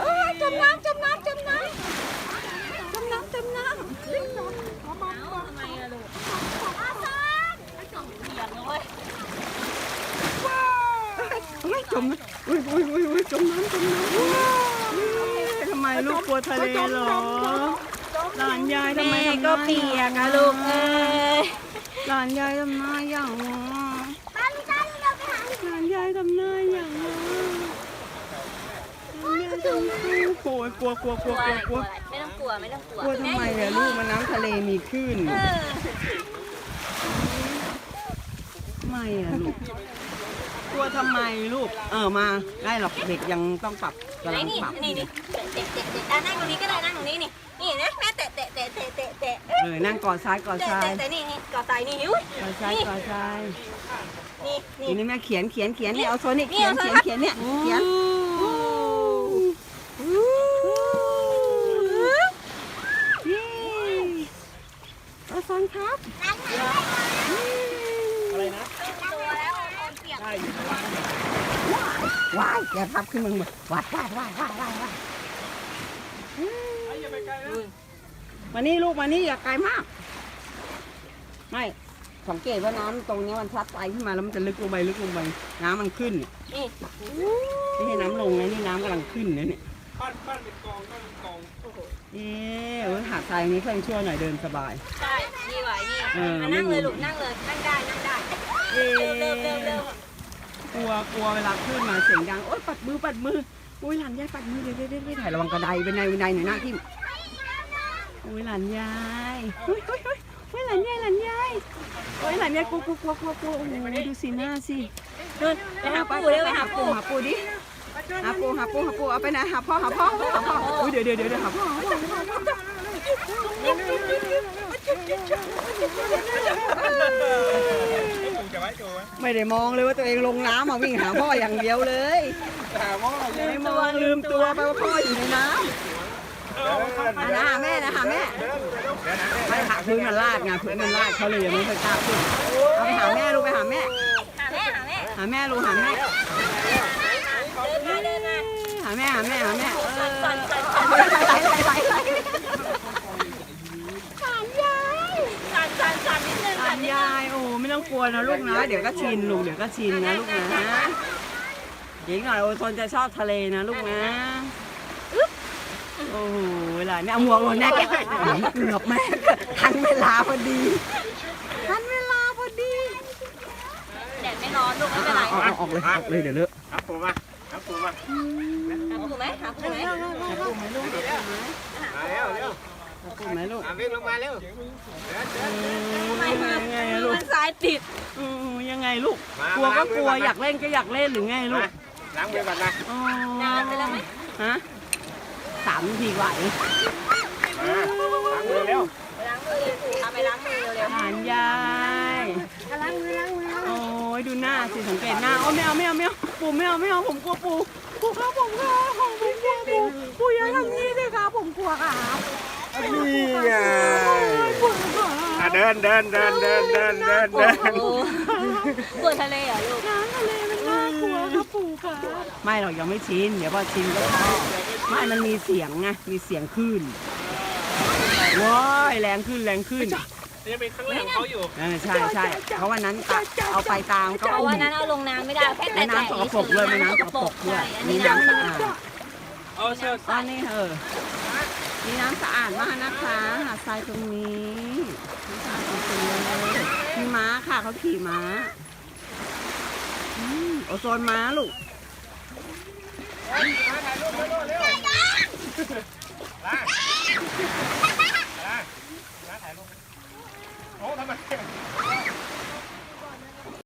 เอ้ยจมน้ำจมน้ำจมน้ำจมน้ำจมน้ำ ทำไมอะลูกเปียกเลย ไม่จมนะอุ้ยอุ้ยอุ้ยอุ้ยจมน้ำจมน้ำอุ้ยทำไมลูกกลัวทะเลเหรอหลานยายทำไมแม่ทำหก็น้าเปียกอะลูกเอ้ยหลานยายทำหน้าอย่างวะหลานยายทำหน้าอย่างวะหลานยายทำหน้ากลัวกลัวกลัวกกลัลัววกลัวอะไรกกลัวลัวอะไรไม่ต้องกลัวไม่ต้องกลัวกลัวทำไมเนี่ยลูกมันน้ำทะเลมีคลื่นเออไม่อะลูก กลัวทำไมลูก เออมาได้หรอกเด็กยังต้องปรับไหนกำลังนี่ปรับนี่นี่เตะเตะเตะเตะอะนั่งตรงนี้ก็ได้นั่งตรงนี้นี่นี่นะแม่เตะเตะเตะเตะเตะเตะเออนั่งกอดซ้ายกอดเตะซ้ายเตะเตะนี่นี่กอดใจนี่หิวกอดซ้ายกอดซ้ายนี่นี่ ทีนี้แม่เขียนเขียนเขียนเนี่ยเอาโซนี่นี่เขียนเอาโซเขียนนเขียนเนี่ยเขียนนี่เอาโซนครับ อะไรนะ ตัวแล้วคนเปียก ได้อยู่นะ ว้ายอย่าพับขึ้นมึงมาว้ายว้ายว้ายว้ายว้ายว้ายไอ้อย่าไปไกลนะมานี่ลูกมานี่อย่าไกลมาก ไม่สังเกตว่าน้ำตรงเนี้ยมันพัดไปขึ้นมาแล้วมันจะลึกลงไปลึกลงไปน้ำมันขึ้นเนี่ยนี่ไม่ใช่น้ำลงนะนี่น้ำกำลังขึ้นนะเนี่ยปั้นปั้นเป็นกองปั้นเป็นกองเอ๊ะเออหาดทรายนี้เพิ่งชั่วหน่อยเดินสบายใช่นี่ไหวนี่เออมานั่งเลยลูกนั่งเลยนั่งได้นั่งได้เอ๊เร็วเร็วเร็วเร็ว กลัวกลัวเวลาขึ้นมาเสียงดังโอ๊ยปัดมือปัดมืออุ้ยหลานยายปัดมือเดี๋ยวเดี๋ยวเดี๋ยวถ่ายระวังกระไดเป็นไงเป็นไงหน่อยหน้าทิ่อุ้ยหลานยายอุ้ยอุ้ยอุ้ยอุ้ยหลานยายหลานยายโอ้ยหลานยายกลัวกลัวกลัวกลัวกลัวโอ้โหดูสีหน้าสิเดินไปหาปู่เร็วไปหาปู่หาปูดิหาปูหาปูหาปูเอาไปไหนหาพ่อหาพ่อหาพ่ออุ้ยเดี๋ยวเดี๋ยวเดี๋ยวหาพ่อ จูจะไว้จู ไม่ได้มองเลยว่าตัวเองลงน้ำมาวิ่งหาพ่ออย่างเดียวเลยหาว่าอะไรไม่มองลืมตัวไปว่าพ่ออยู่ในน้ำเดินหาแม่นะหาแม่ไม่หาพื้นมันลาดไงพื้นมันลาดเขาเลยยังไม่เคยกล้าขึ้นเอาไปหาแม่ลูกไปหาแม่ หาแม่หาแม่หาแม่ลูกหาแม่ เดินมาเดินมาหาแม่หาแม่หาแม่เออสั่นสั่นสั่นไหลไหลไหลไหล สั่นสั่นสั่นนิดนึง หลานยายโอ้ไม่ ต้องกลัวนะลูกนะ เดี๋ยวก็ชินลูกเดี๋ยวก็ชินนะลูกนะหญิงหน่อยโอโซนจะชอบทะเลนะลูกนะโอ้โหเวลาเนี่ยเอาหมวกลงแน่แกเกือบแม่ทันเวลาพอดีทันเวลาพอดีแดดไม่ร้อนลูกไม่เป็นไรเอาเอาออกเลยออกเลยเดี๋ยวเลอะครับผมมาครับผมมาหาปู่ไหมหาปู่ไหมหาปูไหมลูกหาปูไหมมาเร็วเร็ว หาปูไหมลูกอะวิ่งลงมาเร็วทำไมยังไงมือยังไงอะลูกมันซ้ายติด อืมยังไงลูก กลัวก็กลัวอยากเล่นก็อยากเล่นหรือไงลูกล้างมือก่อนนะอ๋อนานไปแล้วไหม ฮะสามนาทีกว่าเองมาล้างมือเร็วไปล้างมือเลยปู่พาไปล้างมือเร็วหลานยายล้างมือล้างมือโอ้ยดูหน้าสิสังเกตหน้าโอ้ไม่เอาไม่เอาไม่เอาปู่ไม่เอาไม่เอาผมกลัวปู่ปู่ครับผมกลัวผมกลัวปู่ปู่อย่าทำนี้เลยครับผมกลัวครับ นี่ไง ปู่ครับ อะเดินเดินเดินเดินเดินเดินๆโอ้เดินโหกลัวทะเลเหรอลูกน้ำทะเลมันน่ากลัวครับปู่ครับไม่หรอกยังไม่ชินเดี๋ยวพอชินก็ชอบไม่มันมีเสียงไงมีเสียงคลื่นว้ายแรงขึ้นแรงขึ้นนี่เป็นครั้งแรกของเขาอยู่เออใช่ใช่เพราะวันนั้นตะเอาไปตามก็เพราะอุ้ว่ามนั้นเอาลงน้ำไม่ได้แค่แม่แต่น้ำสกปรกด้วยแม่น้ำสกปรกด้วยอันนี่นี้น้ำน้ำสะอาดเอาเชือกตอนนี้เออ มีน้ำสะอาดมากนะคะหาดทรายตรงนี้น้ำสะอาดจริงๆเลยมีม้าค่ะเขาขี่ม้าอืโอโซนม้าลูก เร็ว